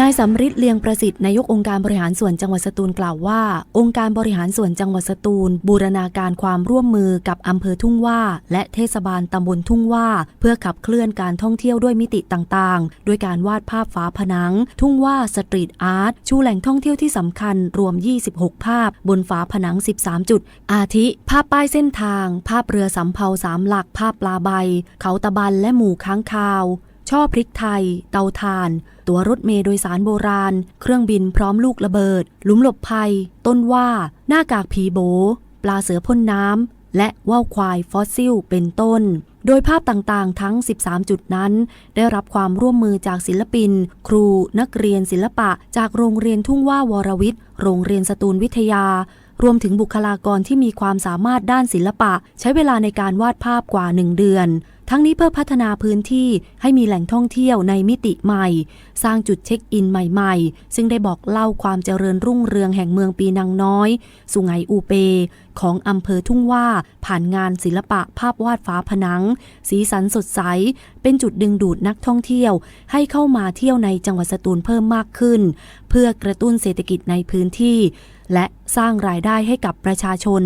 นายสำริดเลียงประสิทธิ์นายกองค์การบริหารส่วนจังหวัดสตูลกล่าวว่า องค์การบริหารส่วนจังหวัดสตูล บูรณาการความร่วมมือกับอำเภอทุ่งว่า และเทศบาลตำบลทุ่งว่า เพื่อขับเคลื่อนการท่องเที่ยวด้วยมิติต่างๆ ด้วยการวาดภาพฝาผนัง ทุ่งว่าสตรีทอาร์ตชูแหล่งท่องเที่ยวที่สำคัญรวม 26 ภาพ บนฝาผนัง 13 จุด อาทิ ภาพป้ายเส้นทาง ภาพเรือสำเภาสามหลักภาพปลาใบ เขาตะบันและหมู่ค้างคาว ช่อพริกไทย เตาถ่าน ตัวรถเมล์โดยสารโบราณ เครื่องบินพร้อมลูกระเบิด หลุมหลบภัย ต้นว่า หน้ากากผีโบ ปลาเสือพ่นน้ำ และว่าวควายฟอสซิล เป็นต้น โดยภาพต่างๆ ทั้ง 13 จุดนั้น ได้รับความร่วมมือจากศิลปิน ครู นักเรียนศิลปะ จากโรงเรียนทุ่งว่าวรวิทย์ โรงเรียนสตูลวิทยารวมถึงบุคลากรที่มีความสามารถด้านศิลปะ ใช้เวลาในการวาดภาพกว่า 1 เดือน ทั้งนี้เพื่อพัฒนาพื้นที่ให้มีแหล่งท่องเที่ยวในมิติใหม่ สร้างจุดเช็คอินใหม่ๆ ซึ่งได้บอกเล่าความเจริญรุ่งเรืองแห่งเมืองปีนังน้อย สุไหงอูเป ของอำเภอทุ่งว่าผ่านงานศิลปะภาพวาดฝาผนัง สีสันสดใส เป็นจุดดึงดูดนักท่องเที่ยว ให้เข้ามาเที่ยวในจังหวัดสตูลเพิ่มมากขึ้น เพื่อกระตุ้นเศรษฐกิจในพื้นที่ และสร้างรายได้ให้กับประชาชน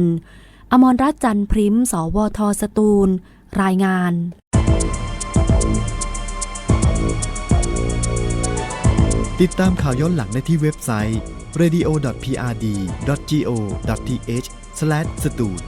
อมรรัตน์จันทร์พริม สวทสตูล รายงานติดตามข่าวย้อนหลังได้ที่เว็บไซต์ radio.prd.go.th/s ตูล